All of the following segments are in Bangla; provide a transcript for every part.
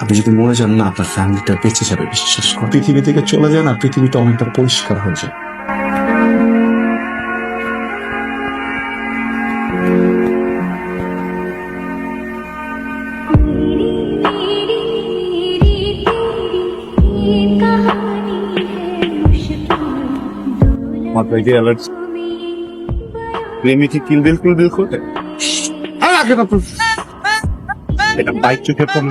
আপনি যদি মরে যান না আপনার ফ্যামিলিটা বেঁচে যাবে বিশ্বাস করেন। পৃথিবী থেকে চলে যায় না পৃথিবীটা অনেকটা পরিষ্কার হয়ে যায়। কিলবিল কিলবিল করে আর আগে না এটা বাইক চোখে পড়ল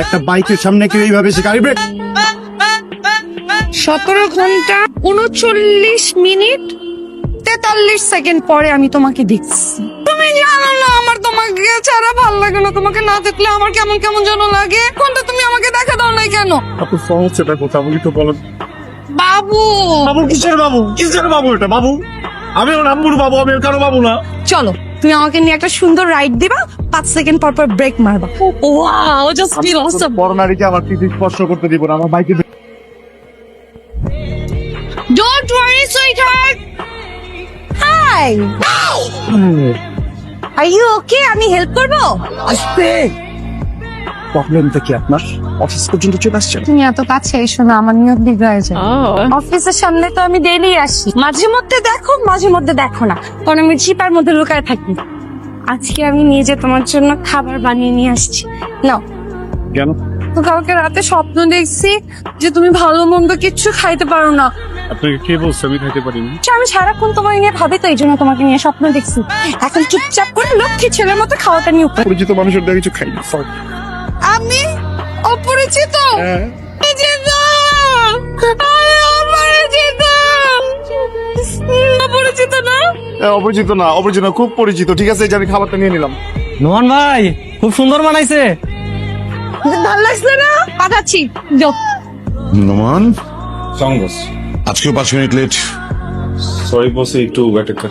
একটা বাইকের সামনে কেউ এইভাবে সে গাড়ি ব্রেক সতেরো ঘণ্টা উনচল্লিশ মিনিট তেতাল্লিশ সেকেন্ড পরে আমি তোমাকে দেখছি। তুমি জানো না আমার তোমাকে ছাড়া ভালো লাগে না। তোমাকে না দেখলে আমার কেমন কেমন যেন লাগে। কোনটা তুমি আমাকে দেখা দাও না কেন? আপনার সমস্যাটা কোথাও আমাকে তো বলেন। বাবু! বাবু কিসের বাবু? কিসের বাবু এটা? বাবু আমি ওর নাম্বুর বাবু আমি কারও বাবু না। চলো। তুমি আমাকে নিয়ে একটা সুন্দর রাইড দিবা পাঁচ সেকেন্ড পর পর ব্রেক মারবা। ও জাস্ট ফিল অসম বড় নারীকে আমার পিঠে স্পর্শ করতে দিব না আমার বাইকে don't worry sweetheart hi are. You okay আমি হেল্প করব? আসতে। প্রবলেমটা কি আপনার? অফিস পর্যন্ত চলে আসছেন? তুমি এত কাছে এসো না আমার নিয়ত বিগড়ে যায়। অফিসের সামনে তো আমি ডেইলি আসি। মাঝে মধ্যে দেখো মাঝে মধ্যে দেখো না। কারণ আমি চিপার মধ্যে লুকায় থাকি। আজকে আমি নিজে তোমার জন্য খাবার বানিয়ে নিয়ে আসছি। নাও। কেন? তো কালকে রাতে স্বপ্ন দেখছি যে তুমি ভালো মন্দ কিচ্ছু খাইতে পারো না। আপনাকে কে বলছে? আমি খাইতে পারিনি আচ্ছা, আমি সারাক্ষণ তোমাকে নিয়ে ভাবি তো এই জন্য তোমাকে নিয়ে স্বপ্ন দেখছি। এখন চুপচাপ করে লক্ষ্মী ছেলের মতো খাওয়াটা নিয়ে পরিচিত মানুষের দিয়ে কিছু খাই না আমি অপরিচিত? হ্যাঁ। অপরিচিত আমি অপরিচিত। অপরিচিত না? হ্যাঁ, অপরিচিত না অপরিচিত না খুব পরিচিত। ঠিক আছে যে আমি খাবারটা নিয়ে নিলাম। নোমান ভাই খুব সুন্দর বানাইছে। ভালো লাগছে না? পাঠাচ্ছি যাও। সঙ্গস আজকেও পাঁচ মিনিট লেট সরি বসে একটু ব্যাটারটা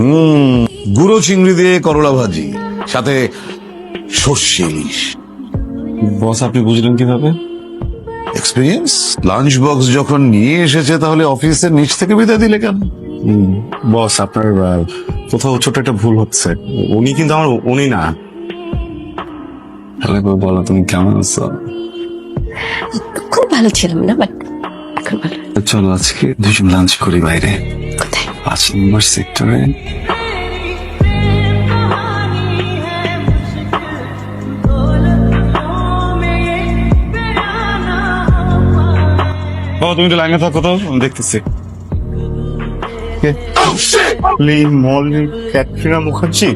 হুম গুঁড়ো চিংড়ি দিয়ে করলা ভাজি সাথে সর্ষে ইলিশ। বস আপনি বুঝলেন কীভাবে? এক্সপিরিয়েন্স লাঞ্চ বক্স যখন নিয়ে এসেছে তাহলে অফিসের নিচ থেকে বিদায় দিলে কেন? বস আপনার কোথাও ছোট একটা ভুল হচ্ছে। উনি কিন্তু আমার উনি না। তাহলে বলো তুমি কেমন আছো? খুব ভালো ছিলাম না বাট এখন ভালো। চলো আজকে দুজন লাঞ্চ করি বাইরে। কোথায়? পাঁচ নম্বর সেক্টরে বাবা তুমি তো লাইনে থাকো তো আমি দেখতেছি। কে? লি মলি ক্যাটরিনা মুখার্জি?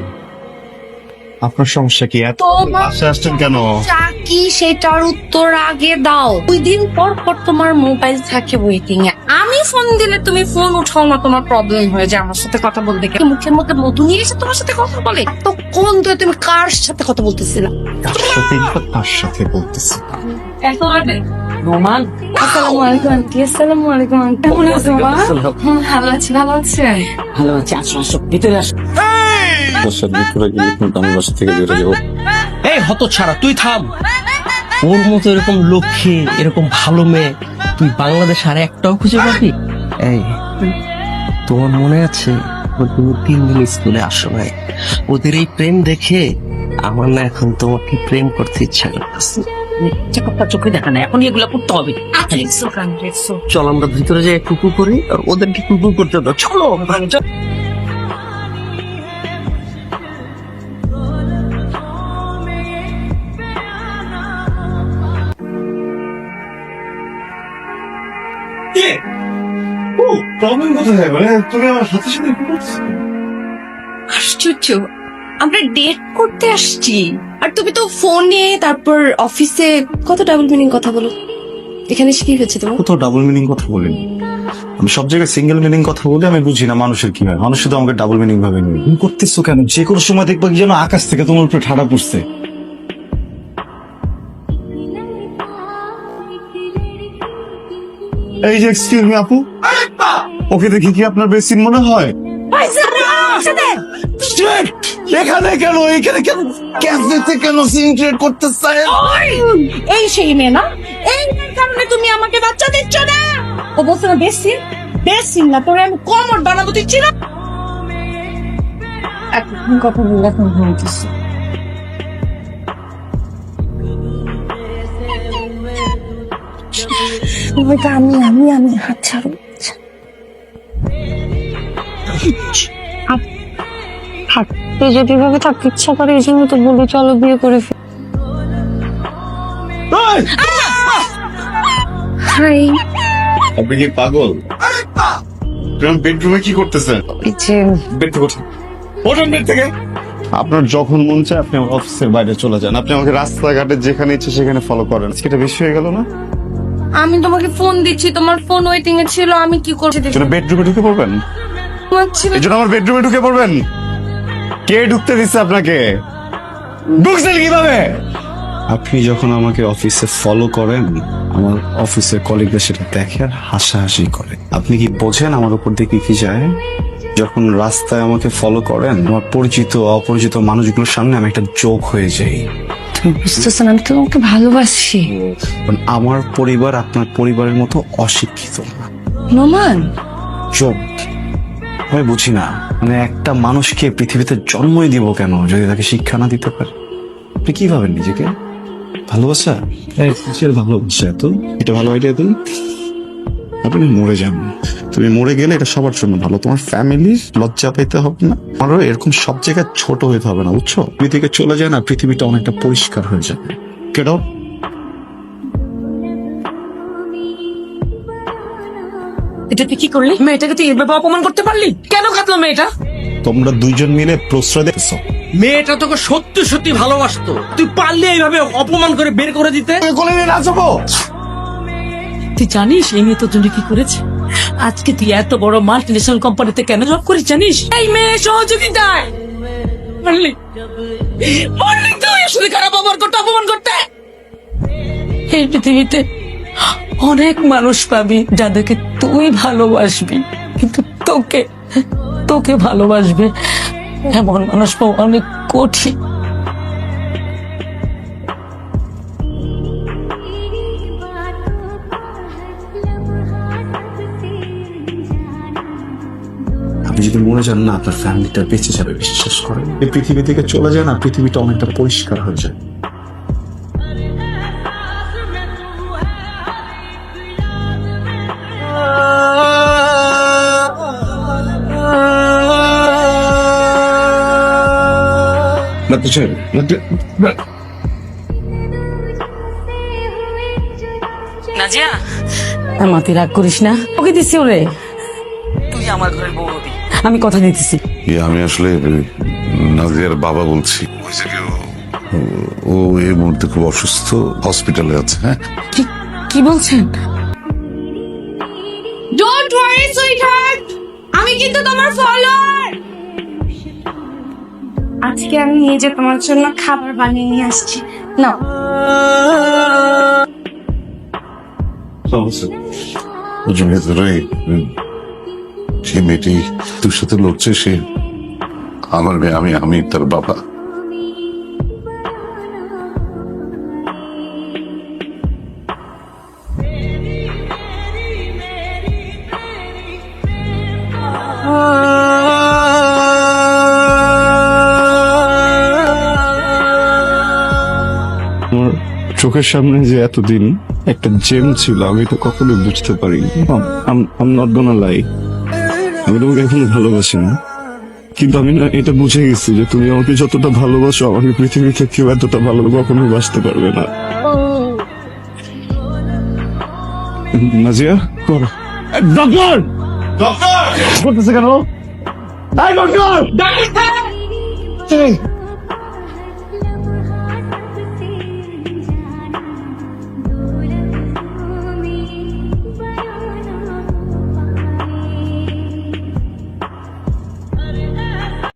আপনার সমস্যা কি? এত তোমার- আসে আসছেন কেন? চা কি সেটার উত্তর আগে দাও। দুই দিন পর পর তোমার মোবাইল থাকে ওয়েটিং এ। আমি ফোন দিলে তুমি ফোন উঠাও না তোমার প্রবলেম হয়ে যায় আমার সাথে কথা বলতে গিয়ে মুখের মধ্যে মধু নিয়ে এসে তোমার সাথে কথা বলে। তো কোন ধরে তুমি কার সাথে কথা বলতেছিলা? তার সাথে? তার সাথে বলতেছি। রোমান আসসালামু আলাইকুম আন্টি। আসসালামু আলাইকুম আন্টি। কেমন আছো মা? ভালো আছি ভালো ভালো আছে আসো আসো ভিতরে আসো। বসার ভিতরে গেলে কিন্তু আমি বাসা থেকে বেরো যাব। এই হত ছাড়া তুই থাম। ওর মতো এরকম লক্ষ্মী এরকম ভালো মেয়ে তুই বাংলাদেশ আর একটাও খুঁজে পাবি? এই তোমার মনে আছে তুমি তিন দিন স্কুলে আসো নাই? ওদের এই প্রেম দেখে আমার না এখন তোমাকে প্রেম করতে ইচ্ছা করতেছে। চোখে দেখা না এখন এগুলো করতে হবে। তাড়াতাড়ি। চল আমরা ভিতরে যাই কুকু করি আর ওদেরকে কুকু করতে দাও। চলো প্রবলেম কোথায় মানে তুমি আমার সাথে সাথে কি করছ? আশ্চর্য আমরা ডেট করতে আসছি। আর তুমি তো ফোনে তারপর অফিসে কত ডাবল মিনিং কথা বলো? এখানে এসে কি হয়েছে তোমার? কোথাও ডাবল মিনিং কথা বলিনি। আমি সব জায়গায় সিঙ্গেল মিনিং কথা বলি আমি বুঝি না মানুষের কি হয়। মানুষ শুধু আমাকে ডাবল মিনিং ভাবে নিয়ে। তুমি করতেছো কেন? যে কোনো সময় দেখবা কি যেন আকাশ থেকে তোমার উপরে ঠাড়া পড়ছে। এই যে এক্সকিউজ মি আপু। ওকে দেখি কি আপনার বেসিন মনে হয়! এখানে কেন? এখানে কেন? ক্যাফেতে কেন সিনক্রেট করতে চায় এই সেই মেয়ে না? এই কারণে তুমি আমাকে বাচ্চা দিচ্ছ না। ও বলছে না তোরে আমি কমর বানাবো দিচ্ছি না এখন কথা এখন বলতেছি আমি আমি আমি হাত ছাড়ো থাকতে যদি ভাবে থাকতে ইচ্ছা করে এই জন্য তো বলে চলো বিয়ে করে ফেলি। হাই। আপনি কি পাগল? বেডরুমে কি করতেছেন? যে বেড থেকে ওঠেন ওঠেন বেড থেকে। আপনার যখন মন চায় আপনি আমার অফিসের বাইরে চলে যান। আপনি আমাকে রাস্তাঘাটে যেখানে ইচ্ছে সেখানে ফলো করেন। সেটা বেশি হয়ে গেল না? আমি তোমাকে ফোন দিচ্ছি। তোমার ফোন ওয়েটিং এ ছিল আমি কি করছি? বেডরুমে ঢুকে পড়বেন? এই জন্য আমার বেডরুমে ঢুকে পড়বেন। কে ঢুকতে দিচ্ছে আপনাকে? ঢুকছেন কীভাবে? আপনি যখন আমাকে অফিসে ফলো করেন আমার অফিসের কলিগরা সেটা দেখে আর হাসাহাসি করে। আপনি কি বোঝেন আমার উপর দিয়ে কি কি যায়? যখন রাস্তায় আমাকে ফলো করেন আমার পরিচিত অপরিচিত মানুষগুলোর সামনে আমি একটা যোগ হয়ে যাই। তুমি বুঝতেছো না আমি তোমাকে ভালোবাসি। আমার পরিবার আপনার পরিবারের মতো অশিক্ষিত নোমান? যোগ আমি বুঝি না। মানে একটা মানুষকে পৃথিবীতে জন্মই দিব কেন, যদি তাকে শিক্ষা না দিতে পারে? আপনি কি ভাবেন নিজেকে? ভালোবাসা? ভালোবাসা এত? এটা ভালো আইডিয়া তুমি আপনি মরে যান। তুমি মরে গেলে এটা সবার জন্য ভালো। তোমার ফ্যামিলির লজ্জা পেতে হবে না। আমারও এরকম সব জায়গায় ছোট হইতে হবে না, বুঝছ? পৃথিবী থেকে চলে যায় না, পৃথিবীটা অনেকটা পরিষ্কার হয়ে যাবে। কেন? এটা তুই কি করলি? মেয়েটাকে তুই এভাবে অপমান করতে পারলি? কেন খাতলো মেয়েটা? তোমরা দুইজন মিলে প্রশ্রয় দেখছ মেয়েটা তোকে সত্যি সত্যি ভালোবাসতো। তুই পারলে এইভাবে অপমান করে বের করে দিতে? কোলে নিয়ে নাচবো। তুই জানিস এই মেয়ে তোর জন্য কি করেছে? আজকে তুই এত বড় মাল্টি ন্যাশনাল কোম্পানিতে কেন জব করিস জানিস? এই মেয়ে সহযোগিতায়। পারলি পারলি তুই সাথে খারাপ ব্যবহার করতে অপমান করতে। এই পৃথিবীতে অনেক মানুষ পাবি যাদেরকে তুই ভালোবাসবি, কিন্তু তোকে তোকে ভালোবাসবে এমন মানুষ পাওয়া অনেক কঠিন। আপনি যদি মরে যান, না, আপনার ফ্যামিলিটা বেঁচে যাবে, বিশ্বাস করেন। এই পৃথিবী থেকে চলে যায় না, পৃথিবীটা অনেকটা পরিষ্কার হয়ে যায়। নাজিয়া। তুই রাগ করিস না। ওকে দিচ্ছি ওরে। তুই আমার ঘরের বউ হবি। আমি কথা দিতেছি। আমি আসলে নাজিয়ার বাবা বলছি। ও- এই মুহূর্তে খুব অসুস্থ হসপিটালে আছে হ্যাঁ? কি- কি বলছেন? ডোন্ট ওয়ারি সুইটহার্ট আমি কিন্তু তোমার ফলোয়ার আজকে আমি এই যে তোমার জন্য খাবার বানিয়ে নিয়ে আসছি। না যে মেয়েটি তোর সাথে লড়ছে, সে আমার মেয়ে, আমি আমি তার বাবা। চোখের সামনে যে এতদিন একটা জেম ছিল আমি তো কখনোই বুঝতে পারিনি। আম নট গোনা লাই আমি তোমাকে এখনও ভালোবাসি না। কিন্তু আমি না এটা বুঝে গেছি যে তুমি আমাকে যতটা ভালোবাসো আমাকে পৃথিবীতে কেউ এতটা ভালো কখনোই বাসতে পারবে না। নাজিয়া করো। ডক্টর! ডক্টর! করতেছে কেন? এই ডক্টর!